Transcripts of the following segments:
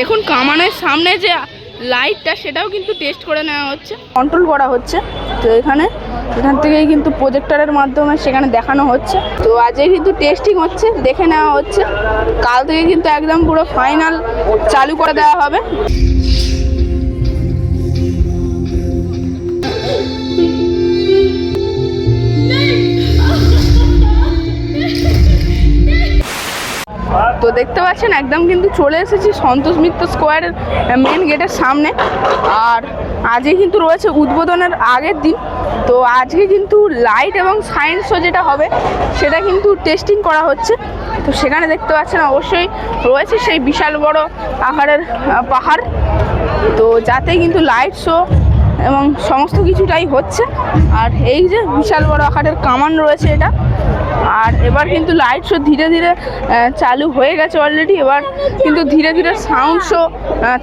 দেখুন, কামানের সামনে যে লাইটটা সেটাও কিন্তু টেস্ট করে নেওয়া হচ্ছে। কন্ট্রোল করা হচ্ছে। তো এখানে, এখান থেকেই কিন্তু প্রজেক্টরের মাধ্যমে সেখানে দেখানো হচ্ছে। তো আজকে কিন্তু টেস্টিং হচ্ছে, দেখে নেওয়া হচ্ছে। কাল থেকে কিন্তু একদম পুরো ফাইনাল চালু করে দেওয়া হবে। দেখতে পাচ্ছেন, একদম কিন্তু চলে এসেছি সন্তোষ মিত্র স্কোয়ারের মেন গেটের সামনে। আর আজকে কিন্তু রয়েছে উদ্বোধনের আগের দিন। তো আজকে কিন্তু লাইট এবং সায়েন্স শো যেটা হবে, সেটা কিন্তু টেস্টিং করা হচ্ছে। তো সেখানে দেখতে পাচ্ছেন, অবশ্যই রয়েছে সেই বিশাল বড় আকারের পাহাড়। তো যাতে কিন্তু লাইট শো এবং সমস্ত কিছুটাই হচ্ছে। আর এই যে বিশাল বড় আকারের কামান রয়েছে এটা আর এবার কিন্তু লাইট শো ধীরে ধীরে চালু হয়ে গেছে অলরেডি এবার কিন্তু ধীরে ধীরে সাউন্ড শো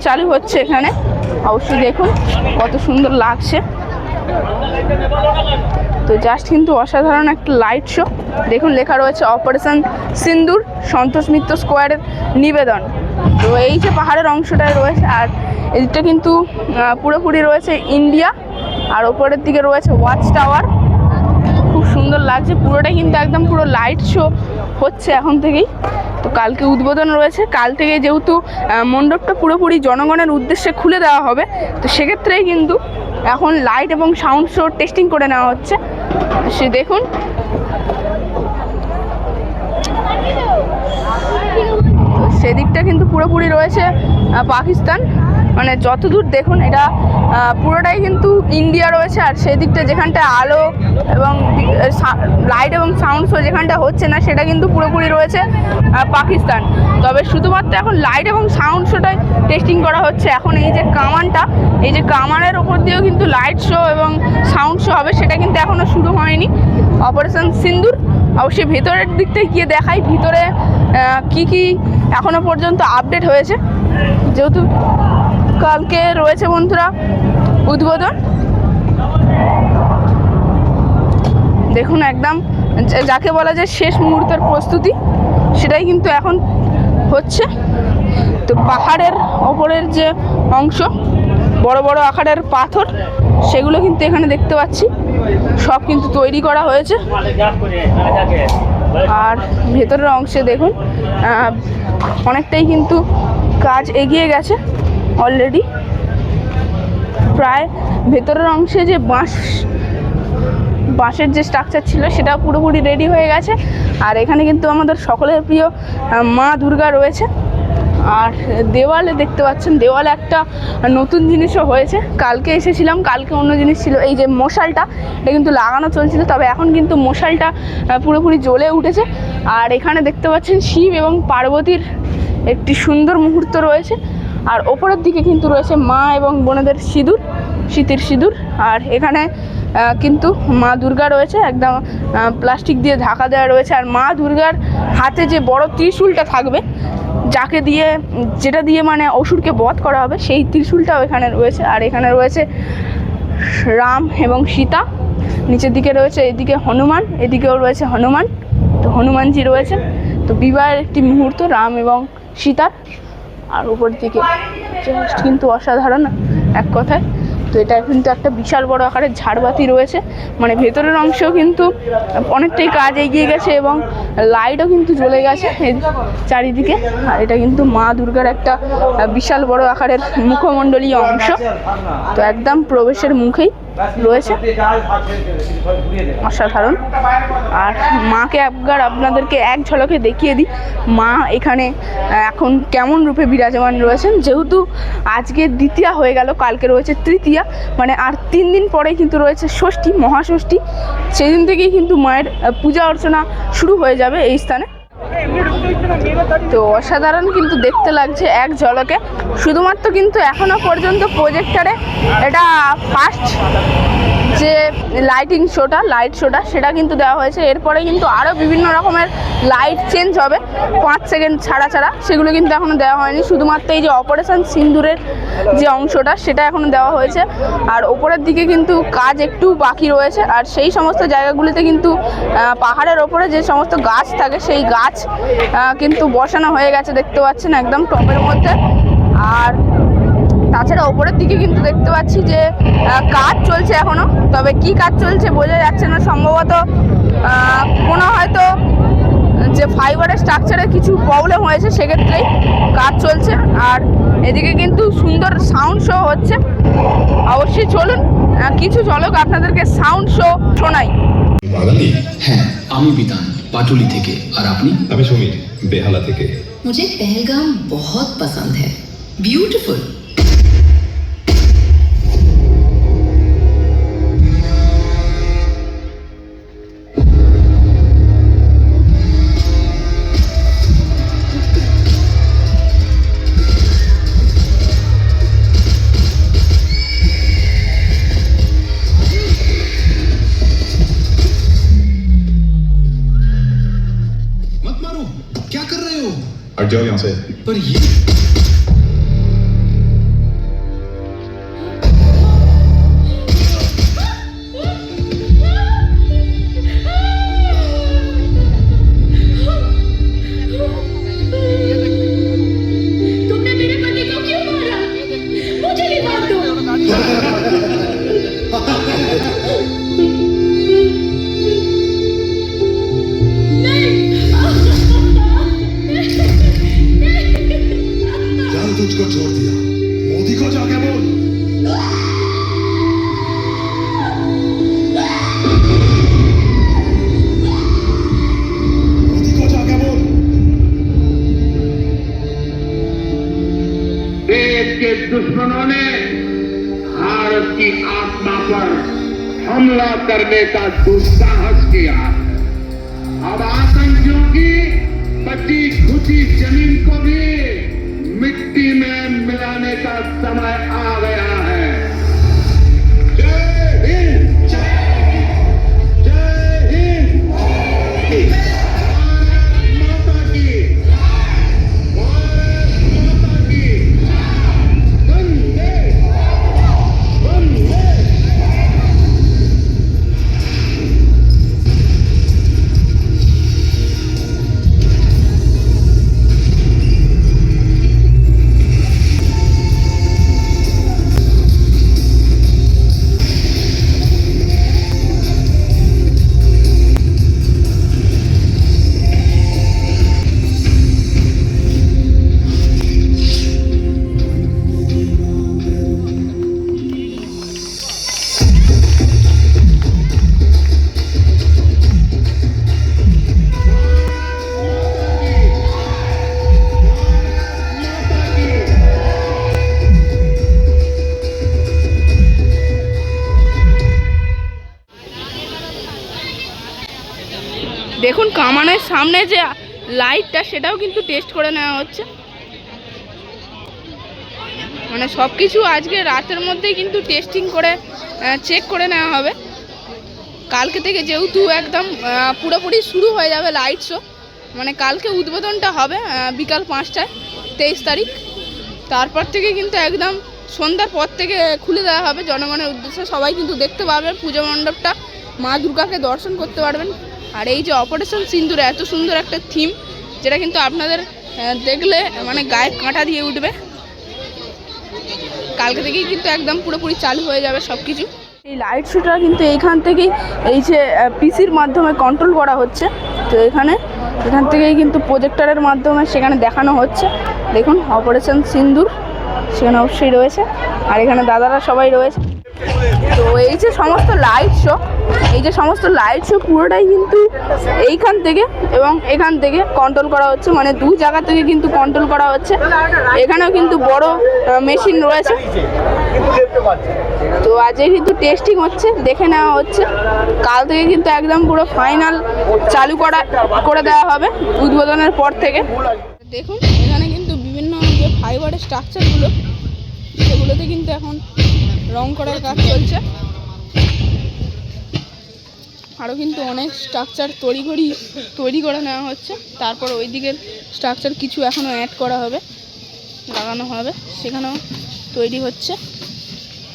চালু হচ্ছে এখানে। অবশ্যই দেখুন কত সুন্দর লাগছে। তো জাস্ট কিন্তু অসাধারণ একটা লাইট শো দেখুন লেখা রয়েছে অপারেশন সিন্দুর সন্তোষ মিত্র স্কোয়ারের নিবেদন। তো এই যে পাহাড়ের অংশটায় রয়েছে, আর এদিকটা কিন্তু পুরোপুরি রয়েছে ইন্ডিয়া আর ওপরের দিকে রয়েছে ওয়াচ টাওয়ার সুন্দর লাগছে। পুরোটা কিন্তু একদম পুরো লাইট শো হচ্ছে এখন থেকেই। তো কালকে উদ্বোধন রয়েছে। কাল থেকে যেহেতু মণ্ডপটা পুরোপুরি জনগণের উদ্দেশ্যে খুলে দেওয়া হবে, তো সেক্ষেত্রেই কিন্তু এখন লাইট এবং সাউন্ড শো টেস্টিং করে নেওয়া হচ্ছে। সে দেখুন। সেদিকটা কিন্তু পুরোপুরি রয়েছে পাকিস্তান। মানে যতদূর দেখুন এটা পুরোটাই কিন্তু ইন্ডিয়া রয়েছে আর সেদিকটা যেখানটা আলো এবং লাইট এবং সাউন্ড শো যেখানটা হচ্ছে না, সেটা কিন্তু পুরোপুরি রয়েছে পাকিস্তান। তবে শুধুমাত্র এখন লাইট এবং সাউন্ড শোটাই টেস্টিং করা হচ্ছে। এখন এই যে কামানটা, এই যে কামানের ওপর দিয়েও কিন্তু লাইট শো এবং সাউন্ড শো হবে, সেটা কিন্তু এখনও শুরু হয়নি। অপারেশন সিন্দুর, অবশ্যই ভেতরের দিক থেকে গিয়ে দেখাই, ভিতরে কি কি এখনও পর্যন্ত আপডেট হয়েছে। যেহেতু কালকে রয়েছে বন্ধুরা উদ্বোধন। দেখুন একদম যাকে বলা যায় শেষ মুহূর্তের প্রস্তুতি, সেটাই কিন্তু এখন হচ্ছে। তো পাহাড়ের ওপরের যে অংশ, বড় বড় আকারের পাথর, সেগুলো কিন্তু এখানে দেখতে পাচ্ছি। সব কিন্তু তৈরি করা হয়েছে। আর ভেতরের অংশে দেখুন অনেকটাই কিন্তু কাজ এগিয়ে গেছে। অলরেডি প্রায় ভেতরের অংশে যে বাঁশ, বাঁশের যে স্ট্রাকচার ছিল, সেটা পুরোপুরি রেডি হয়ে গেছে। আর এখানে কিন্তু আমাদের সকলের প্রিয় মা দুর্গা রয়েছে। আর দেওয়ালে দেখতে পাচ্ছেন, দেওয়ালে একটা নতুন জিনিসও হয়েছে। কালকে এসেছিলাম, কালকে অন্য জিনিস ছিল। এই যে মশালটা, এটা কিন্তু লাগানো চলছিল, তবে এখন কিন্তু মশালটা পুরোপুরি জ্বলে উঠেছে। আর এখানে দেখতে পাচ্ছেন শিব এবং পার্বতীর একটি সুন্দর মুহূর্ত রয়েছে। আর ওপরের দিকে কিন্তু রয়েছে মা এবং বোনেদের সিঁদুর শীতের সিঁদুর। আর এখানে কিন্তু মা দুর্গা রয়েছে, একদম প্লাস্টিক দিয়ে ঢাকা দেওয়া রয়েছে। আর মা দুর্গার হাতে যে বড় ত্রিশূলটা থাকবে, যাকে দিয়ে, যেটা দিয়ে মানে অসুরকে বধ করা হবে, সেই ত্রিশূলটাও এখানে রয়েছে। আর এখানে রয়েছে রাম এবং সীতা। নিচের দিকে রয়েছে, এদিকে হনুমান, এদিকেও রয়েছে হনুমান। তো হনুমানজি রয়েছে। তো বিবাহের একটি মুহূর্ত, রাম এবং সীতার। আর উপর দিকে জাস্ট কিন্তু অসাধারণ এক কথায়। তো এটা কিন্তু একটা বিশাল বড় আকারের ঝাড়বাতি রয়েছে। মানে ভেতরের অংশেও কিন্তু অনেকটাই কাজ এগিয়ে গেছে এবং লাইটও কিন্তু জ্বলে গেছে চারিদিকে। আর এটা কিন্তু মা দুর্গার একটা বিশাল বড় আকারের মুখমণ্ডলীয় অংশ। তো একদম প্রবেশের মুখেই রয়েছে। অসাধারণ। আর মাকে একবার আপনাদেরকে এক ঝলকে দেখিয়ে দিই। মা এখানে এখন কেমন রূপে বিরাজমান রয়েছেন। যেহেতু আজকে দ্বিতীয়া হয়ে গেল কালকে রয়েছে তৃতীয়া। মানে আর তিন দিন পরেই কিন্তু রয়েছে ষষ্ঠী মহাষষ্ঠী। সেদিন থেকেই কিন্তু মায়ের পূজা অর্চনা শুরু হয়ে যাবে এই স্থানে। তো অসাধারণ কিন্তু দেখতে লাগছে এক ঝলকে। শুধুমাত্র কিন্তু এখনও পর্যন্ত প্রজেক্টারে এটা ফার্স্ট যে লাইটিং শোটা লাইট শোটা সেটা কিন্তু দেওয়া হয়েছে। এরপরে কিন্তু আরও বিভিন্ন রকমের লাইট চেঞ্জ হবে। পাঁচ সেকেন্ড ছাড়া ছাড়া সেগুলো কিন্তু এখনও দেওয়া হয়নি। শুধুমাত্র এই যে অপারেশন সিন্দুরের যে অংশটা, সেটা এখনও দেওয়া হয়েছে। আর ওপরের দিকে কিন্তু কাজ একটু বাকি রয়েছে। আর সেই সমস্ত জায়গাগুলিতে কিন্তু পাহাড়ের ওপরে যে সমস্ত গাছ থাকে, সেই গাছ কিন্তু বসানো হয়ে গেছে। দেখতে পাচ্ছেন একদম টপের মধ্যে। আর তাছাড়া ওপরের দিকে কিন্তু দেখতে পাচ্ছি যে আহ, কাজ চলছে এখনো তবে কি কাজ চলছে বোঝা যাচ্ছে না সম্ভবত আহ, কোনো হয়তো যে ফাইবারের স্ট্রাকচারে কিছু প্রবলেম হয়েছে সেক্ষেত্রেই কাজ চলছে আর এদিকে কিন্তু সুন্দর সাউন্ড শো হচ্ছে অবশ্যই চলুন আহ, কিছু চলক আপনাদেরকে সাউন্ড শো শোনাই বাঙালি হ্যাঁ আমি বিধান পাটুলি থেকে আর আপনি আমি সমীর বেহালা থেকে मुझे पहलगाम बहुत पसंद है ब्यूटीफुल 而 Are 岁。But he... करने का दुस्साहस किया। अब आतंकियों की बची खुची ज़मीन को भी मिट्टी में मिलाने का समय आ गया। দেখুন কামানের সামনে যে লাইটটা সেটাও কিন্তু টেস্ট করে নেওয়া হচ্ছে। মানে সব কিছু আজকে রাতের মধ্যেই কিন্তু টেস্টিং করে চেক করে নেওয়া হবে। কালকে থেকে যেহেতু একদম পুরোপুরি শুরু হয়ে যাবে লাইট শো মানে কালকে উদ্বোধনটা হবে বিকাল পাঁচটায়, তেইশ তারিখ। তারপর থেকে কিন্তু একদম সন্ধ্যার পর থেকে খুলে দেওয়া হবে জনগণের উদ্দেশ্যে। সবাই কিন্তু দেখতে পাবেন পুজো মণ্ডপটা। মা দুর্গাকে দর্শন করতে পারবেন। আর এই যে অপারেশন সিন্দুর এত সুন্দর একটা থিম যেটা কিন্তু আপনাদের দেখলে মানে গায়ে কাঁটা দিয়ে উঠবে। কালকে থেকেই কিন্তু একদম পুরোপুরি চালু হয়ে যাবে সব কিছু এই লাইট শুটা কিন্তু এইখান থেকেই এই যে পিসির মাধ্যমে কন্ট্রোল করা হচ্ছে। তো এখানে, এখান থেকেই কিন্তু প্রজেক্টরের মাধ্যমে সেখানে দেখানো হচ্ছে। দেখুন অপারেশন সিন্দুর সেখানে অবশ্যই রয়েছে। আর এখানে দাদারা সবাই রয়েছে। তো এই যে সমস্ত লাইট শো এই যে সমস্ত লাইট শো পুরোটাই কিন্তু এইখান থেকে এবং এখান থেকে কন্ট্রোল করা হচ্ছে। মানে দু জায়গা থেকে কিন্তু কন্ট্রোল করা হচ্ছে। এখানেও কিন্তু বড় মেশিন রয়েছে। তো আজকে কিন্তু টেস্টিং হচ্ছে, দেখে নেওয়া হচ্ছে। কাল থেকে কিন্তু একদম পুরো ফাইনাল চালু করা, করে দেওয়া হবে উদ্বোধনের পর থেকে। দেখুন, এখানে কিন্তু বিভিন্ন যে ফাইবারের স্ট্রাকচারগুলো সেগুলোতে কিন্তু এখন রং করার কাজ চলছে। আরও কিন্তু অনেক স্ট্রাকচার তৈরি করি তৈরি করে নেওয়া হচ্ছে। তারপর ওই দিকের স্ট্রাকচার কিছু এখনও অ্যাড করা হবে, লাগানো হবে। সেখানেও তৈরি হচ্ছে।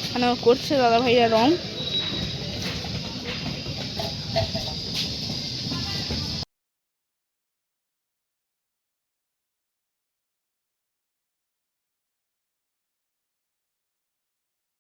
এখানেও করছে দাদা ভাইরা রং।